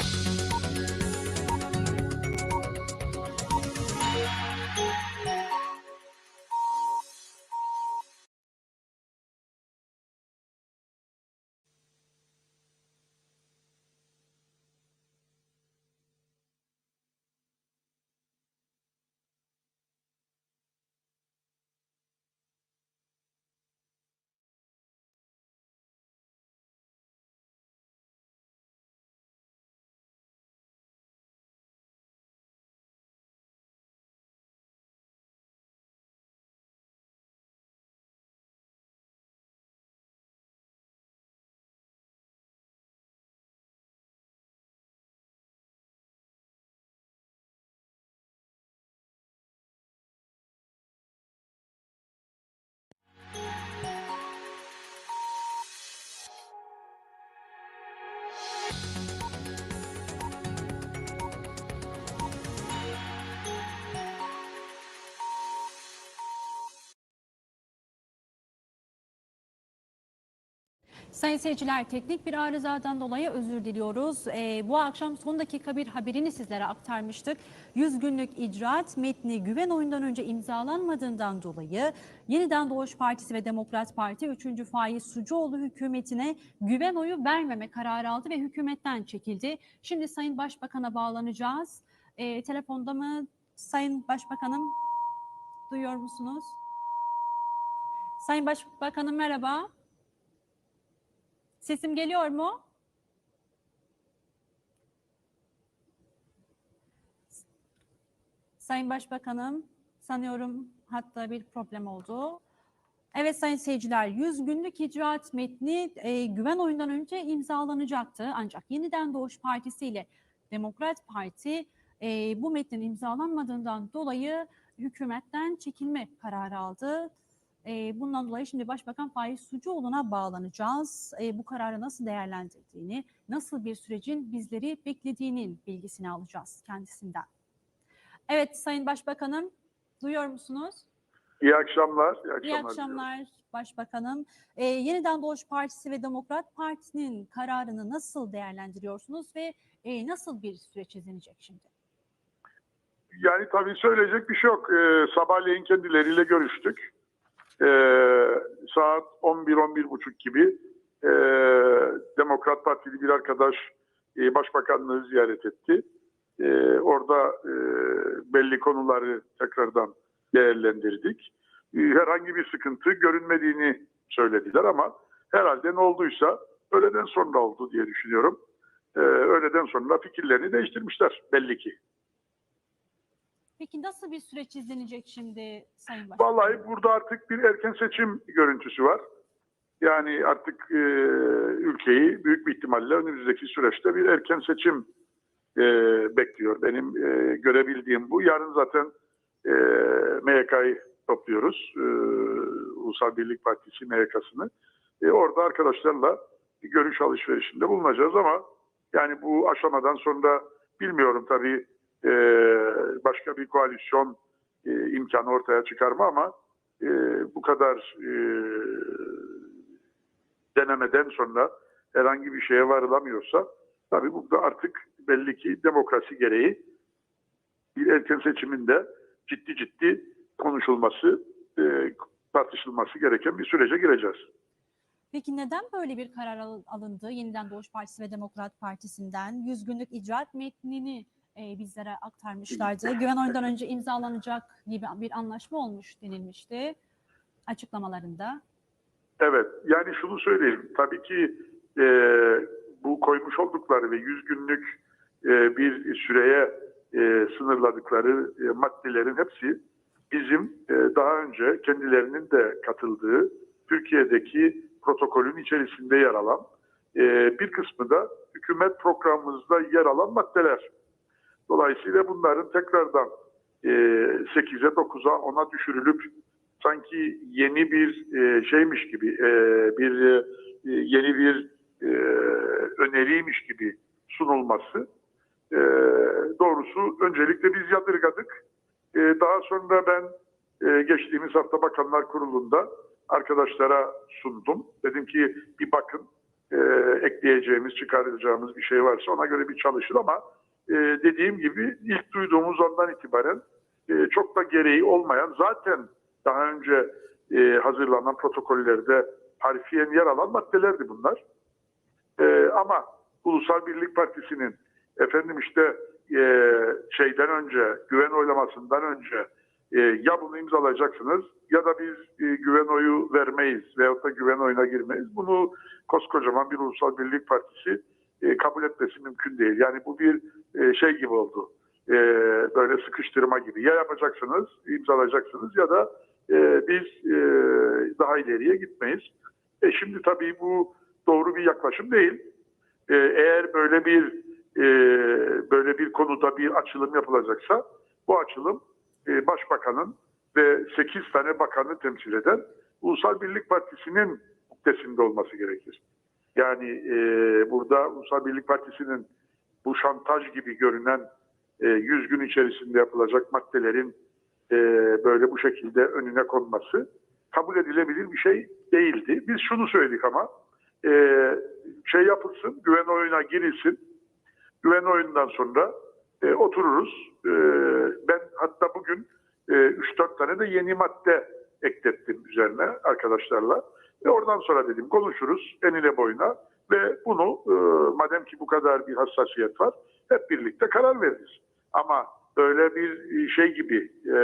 Bye. Sayın seyirciler teknik bir arızadan dolayı özür diliyoruz. Ee, bu akşam son dakika bir haberini sizlere aktarmıştık. 100 günlük icraat metni güven oyundan önce imzalanmadığından dolayı Yeniden Doğuş Partisi ve Demokrat Parti 3. Faiz Sucuoğlu hükümetine güven oyu vermeme kararı aldı ve hükümetten çekildi. Şimdi Sayın Başbakan'a bağlanacağız. Ee, telefonda mı Sayın Başbakanım duyuyor musunuz? Sayın Başbakanım merhaba. Sesim geliyor mu? Sayın Başbakanım, sanıyorum hatta bir problem oldu. Evet sayın seyirciler, 100 günlük icraat metni e, güven oyundan önce imzalanacaktı. Ancak Yeniden Doğuş Partisi ile Demokrat Parti e, bu metnin imzalanmadığından dolayı hükümetten çekilme kararı aldı. E, bundan dolayı şimdi Başbakan Faiz Sucuoğlu'na bağlanacağız. E, bu kararı nasıl değerlendirdiğini, nasıl bir sürecin bizleri beklediğinin bilgisini alacağız kendisinden. Evet Sayın Başbakanım, duyuyor musunuz? İyi akşamlar. İyi akşamlar. İyi akşamlar Başbakanım. Ee, Yeniden Doğuş Partisi ve Demokrat Parti'nin kararını nasıl değerlendiriyorsunuz ve e, nasıl bir süreç izlenecek şimdi? Yani tabii söyleyecek bir şey yok. Ee, sabahleyin kendileriyle görüştük. Ee, saat 11-11.30 gibi e, Demokrat Partili bir arkadaş e, Başbakanlığı ziyaret etti. E, orada e, belli konuları tekrardan değerlendirdik. E, herhangi bir sıkıntı görünmediğini söylediler ama herhalde ne olduysa öğleden sonra oldu diye düşünüyorum. E, öğleden sonra fikirlerini değiştirmişler belli ki. Peki nasıl bir süreç izlenecek şimdi Sayın Başbakan? Vallahi burada artık bir erken seçim görüntüsü var. Yani artık e, ülkeyi büyük bir ihtimalle önümüzdeki süreçte bir erken seçim e, bekliyor. Benim e, görebildiğim bu. Yarın zaten e, MYK'yı topluyoruz. E, Ulusal Birlik Partisi MYK'sını. E, orada arkadaşlarla bir görüş alışverişinde bulunacağız ama yani bu aşamadan sonra bilmiyorum tabii e, başka bir koalisyon e, imkanı ortaya çıkarma ama e, bu kadar e, denemeden sonra herhangi bir şeye varılamıyorsa tabii burada artık belli ki demokrasi gereği bir erken seçiminde ciddi ciddi konuşulması, e, tartışılması gereken bir sürece gireceğiz. Peki neden böyle bir karar al- alındı Yeniden Doğuş Partisi ve Demokrat Partisi'nden? 100 günlük icraat metnini e, bizlere aktarmışlardı. Güven oyundan önce imzalanacak gibi bir anlaşma olmuş denilmişti açıklamalarında. Evet, yani şunu söyleyeyim. Tabii ki e, bu koymuş oldukları ve 100 günlük e, bir süreye e, sınırladıkları e, maddelerin hepsi bizim e, daha önce kendilerinin de katıldığı Türkiye'deki protokolün içerisinde yer alan e, bir kısmı da hükümet programımızda yer alan maddeler. Dolayısıyla bunların tekrardan e, 8'e 9'a 10'a düşürülüp sanki yeni bir e, şeymiş gibi e, bir e, yeni bir e, öneriymiş gibi sunulması e, doğrusu öncelikle biz yadırgadık. E, daha sonra ben e, geçtiğimiz hafta Bakanlar Kurulu'nda arkadaşlara sundum. Dedim ki bir bakın e, ekleyeceğimiz, çıkaracağımız bir şey varsa ona göre bir çalışır ama e, dediğim gibi ilk duyduğumuz andan itibaren e, çok da gereği olmayan zaten daha önce e, hazırlanan protokollerde harfiyen yer alan maddelerdi bunlar. E, ama Ulusal Birlik Partisi'nin efendim işte e, şeyden önce, güven oylamasından önce e, ya bunu imzalayacaksınız ya da biz e, güven oyu vermeyiz veyahut da güven oyuna girmeyiz. Bunu koskocaman bir Ulusal Birlik Partisi e, kabul etmesi mümkün değil. Yani bu bir e, şey gibi oldu. E, böyle sıkıştırma gibi. Ya yapacaksınız, imzalayacaksınız ya da biz daha ileriye gitmeyiz. E şimdi tabii bu doğru bir yaklaşım değil. Eğer böyle bir böyle bir konuda bir açılım yapılacaksa bu açılım başbakanın ve 8 tane bakanı temsil eden Ulusal Birlik Partisi'nin muktesinde olması gerekir. Yani e, burada Ulusal Birlik Partisi'nin bu şantaj gibi görünen e, 100 gün içerisinde yapılacak maddelerin e, böyle bu şekilde önüne konması kabul edilebilir bir şey değildi. Biz şunu söyledik ama e, şey yapılsın, güven oyuna girilsin. Güven oyundan sonra e, otururuz. E, ben hatta bugün e, 3-4 tane de yeni madde eklettim üzerine arkadaşlarla. Ve oradan sonra dedim konuşuruz enine boyuna ve bunu e, madem ki bu kadar bir hassasiyet var hep birlikte karar veririz. Ama böyle bir şey gibi e,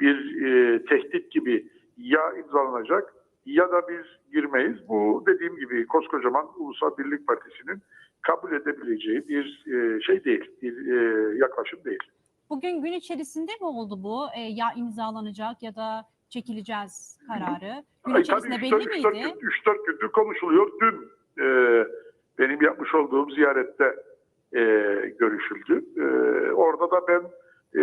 bir e, tehdit gibi ya imzalanacak ya da biz girmeyiz. Bu dediğim gibi koskocaman Ulusal Birlik Partisi'nin kabul edebileceği bir e, şey değil, bir e, yaklaşım değil. Bugün gün içerisinde mi oldu bu? E, ya imzalanacak ya da çekileceğiz kararı. Gün Ay, içerisinde tabii belli 3-4 miydi? gün, 3-4 gündür konuşuluyor. Dün e, benim yapmış olduğum ziyarette e, görüşüldü. E, orada da ben e,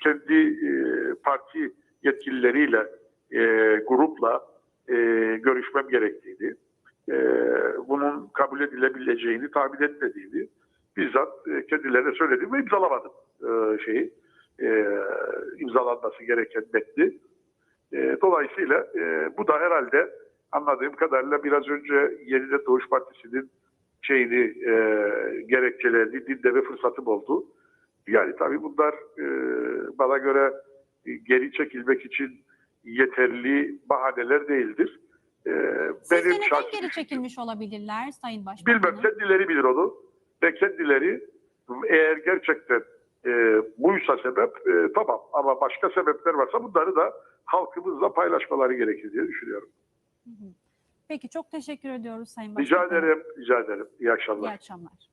kendi e, parti yetkilileriyle, e, grupla e, görüşmem gerektiğini, e, bunun kabul edilebileceğini tahmin etmediğini bizzat e, kendilerine söyledim ve imzalamadım e, şeyi. E, imzalanması gereken metni. E, dolayısıyla e, bu da herhalde anladığım kadarıyla biraz önce Yeniden Doğuş Partisi'nin şeyini e, gerekçelerini dinleme fırsatım oldu. Yani tabii bunlar e, bana göre e, geri çekilmek için yeterli bahaneler değildir. E, Sizce neden şahsi geri çekilmiş olabilirler Sayın Başbakanım? Bilmem kendileri bilir onu. Ve kendileri eğer gerçekten e, buysa sebep e, tamam ama başka sebepler varsa bunları da halkımızla paylaşmaları gerekir diye düşünüyorum. Hı hı. Peki çok teşekkür ediyoruz Sayın Rica Başbakanım. ederim, rica ederim. İyi akşamlar. İyi akşamlar.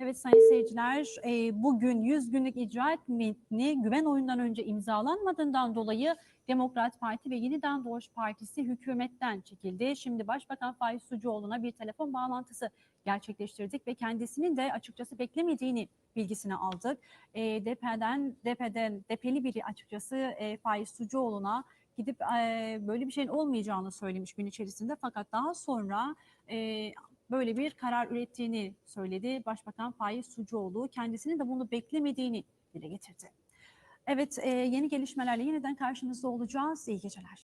Evet sayın seyirciler, e, bugün 100 günlük icraat metni güven oyundan önce imzalanmadığından dolayı Demokrat Parti ve Yeniden Doğuş Partisi hükümetten çekildi. Şimdi Başbakan Faiz Sucuoğlu'na bir telefon bağlantısı gerçekleştirdik ve kendisinin de açıkçası beklemediğini bilgisini aldık. E, DP'den, DP'den, DP'li biri açıkçası e, Faiz Sucuoğlu'na gidip e, böyle bir şeyin olmayacağını söylemiş gün içerisinde fakat daha sonra e, böyle bir karar ürettiğini söyledi Başbakan Faiz Sucuoğlu. Kendisinin de bunu beklemediğini dile getirdi. Evet, e, yeni gelişmelerle yeniden karşınızda olacağız. İyi geceler.